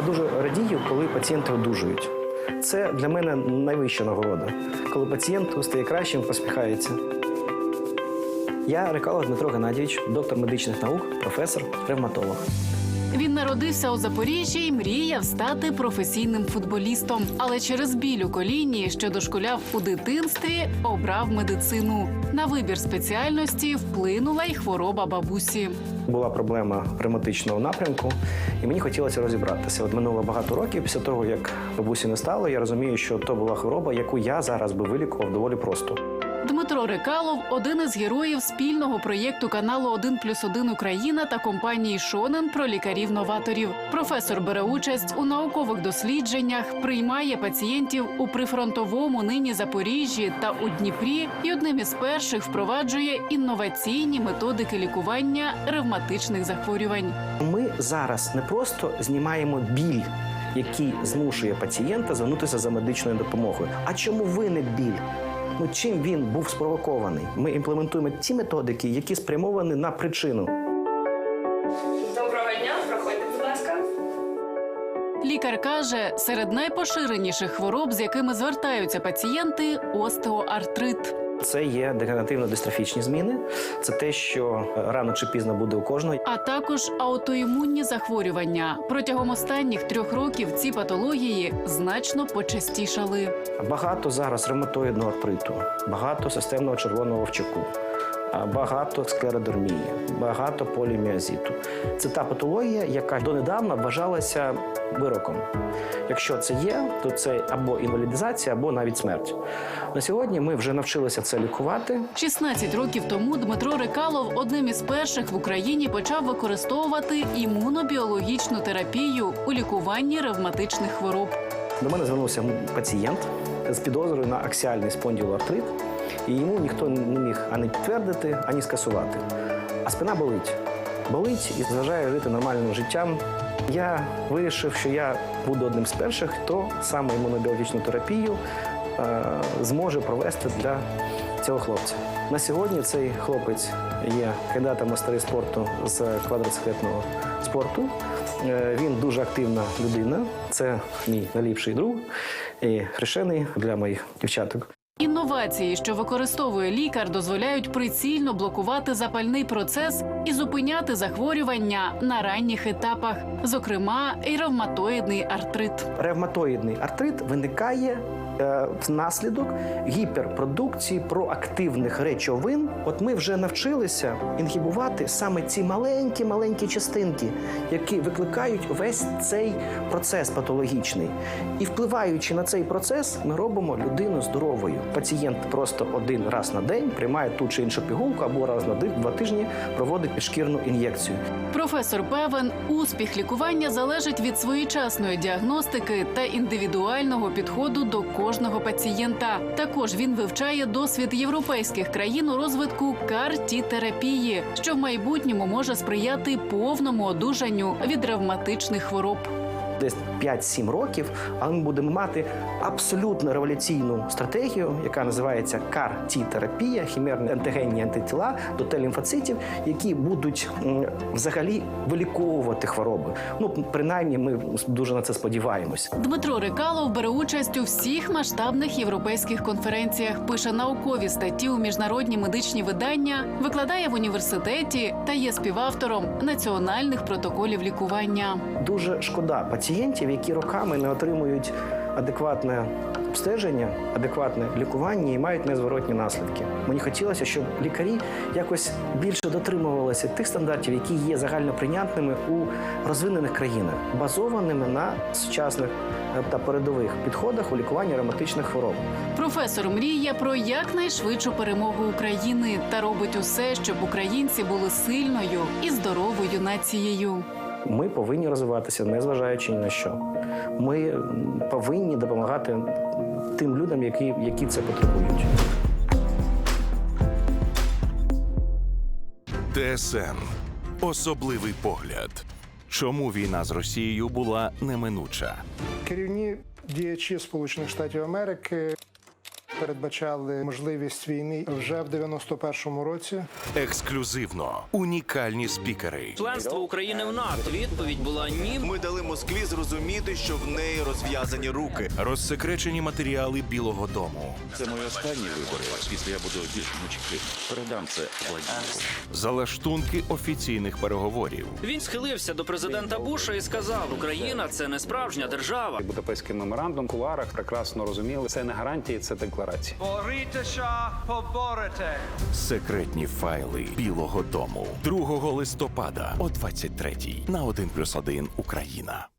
Я дуже радію, коли пацієнти одужують. Це для мене найвища нагорода, коли пацієнт стає кращим, посміхається. Я Рекалов Дмитро Геннадійович, доктор медичних наук, професор, ревматолог. Він народився у Запоріжжі і мріяв стати професійним футболістом. Але через біль у що дошкуляв у дитинстві, обрав медицину. На вибір спеціальності вплинула й хвороба бабусі. Була проблема ревматичного напрямку, і мені хотілося розібратися. От минуло багато років після того, як бабусі не стало, я розумію, що то була хвороба, яку я зараз би вилікував доволі просто. Дмитро Рекалов один із героїв спільного проєкту каналу «1 плюс 1 Україна та компанії Шонен про лікарів-новаторів. Професор бере участь у наукових дослідженнях, приймає пацієнтів у прифронтовому нині Запоріжжі та у Дніпрі і одним із перших впроваджує інноваційні методики лікування ревматичних захворювань. Ми зараз не просто знімаємо біль, який змушує пацієнта звернутися за медичною допомогою. А чому виник біль? Ну чим він був спровокований? Ми імплементуємо ті методики, які спрямовані на причину. Доброго дня, проходьте, будь ласка. Лікар каже, серед найпоширеніших хвороб, з якими звертаються пацієнти, остеоартрит. Це є дегенеративно-дистрофічні зміни. Це те, що е, рано чи пізно буде у кожного. а також аутоімунні захворювання. Протягом останніх трьох років ці патології значно почастішали. Багато зараз ревматоїдного артриту, багато системного червоного вовчаку, а, багато склеродермії, багато поліміазіту. Це та патологія, яка донедавна вважалася вироком. Якщо це є, то це або інвалідизація, або навіть смерть. На сьогодні ми вже навчилися це лікувати. 16 років тому Дмитро Рекалов одним із перших в Україні почав використовувати імунобіологічну терапію у лікуванні ревматичних хвороб. До мене звернувся пацієнт з підозрою на аксіальний спонділоартрит, і йому ніхто не міг ані підтвердити, ані скасувати. А спина болить. Болить і зважає жити нормальним життям. Я вирішив, що я буду одним з перших, хто саме імунобіологічну терапію е, зможе провести для цього хлопця. На сьогодні цей хлопець є кандидатом майстри спорту з квадроциклетного спорту. Е, Він дуже активна людина. Це мій найліпший друг і хрещений для моїх дівчаток. Інновації, що використовує лікар, дозволяють прицільно блокувати запальний процес і зупиняти захворювання на ранніх етапах, зокрема і ревматоїдний артрит. Ревматоїдний артрит виникає внаслідок гіперпродукції проактивних речовин. От ми вже навчилися інгібувати саме ці маленькі маленькі частинки, які викликають весь цей процес патологічний. І впливаючи на цей процес, ми робимо людину здоровою. Пацієнт просто один раз на день приймає ту чи іншу пігулку або раз на два тижні проводить підшкірну ін'єкцію. Професор певен, успіх лікування залежить від своєчасної діагностики та індивідуального підходу до кожного пацієнта. Також він вивчає досвід європейських країн у розвитку кар-ті-терапії, що в майбутньому може сприяти повному одужанню від ревматичних хвороб. Десь 5-7 років, але ми будемо мати абсолютно революційну стратегію, яка називається CAR-T-терапія, хімерні антигенні антитіла до Т-лімфоцитів, які будуть взагалі виліковувати хвороби. Ну, принаймні, ми дуже на це сподіваємось. Дмитро Рекалов бере участь у всіх масштабних європейських конференціях, пише наукові статті у міжнародні медичні видання, викладає в університеті та є співавтором національних протоколів лікування. Дуже шкода пацієнтів, які роками не отримують адекватне обстеження, адекватне лікування і мають незворотні наслідки. Мені хотілося, щоб лікарі якось більше дотримувалися тих стандартів, які є загальноприйнятними у розвинених країнах, базованими на сучасних е, та передових підходах у лікуванні ревматичних хвороб. Професор мріє про якнайшвидшу перемогу України та робить усе, щоб українці були сильною і здоровою нацією. Ми повинні розвиватися, незважаючи ні на що. Ми повинні допомагати тим людям, які, які це потребують. ТСН особливий погляд. Чому війна з Росією була неминуча? керівні діячі Сполучених Штатів Америки передбачали можливість війни вже в 91-му році. Ексклюзивно унікальні спікери. Членство України в НАТО. Відповідь була ні. Ми дали Москві зрозуміти, що в неї розв'язані руки. Розсекречені матеріали Білого Дому, Це мої останні вибори. Після я буду більш мучки. Передам це Владимиру. залаштунки офіційних переговорів, Він схилився до президента Буша і сказав: Україна це не справжня держава. Будапештський меморандум в кулуарах прекрасно розуміли. Це не гарантії, це декларації. Борітеся, поборете. секретні файли Білого Дому 2 листопада о 23 на 1+,1 Україна.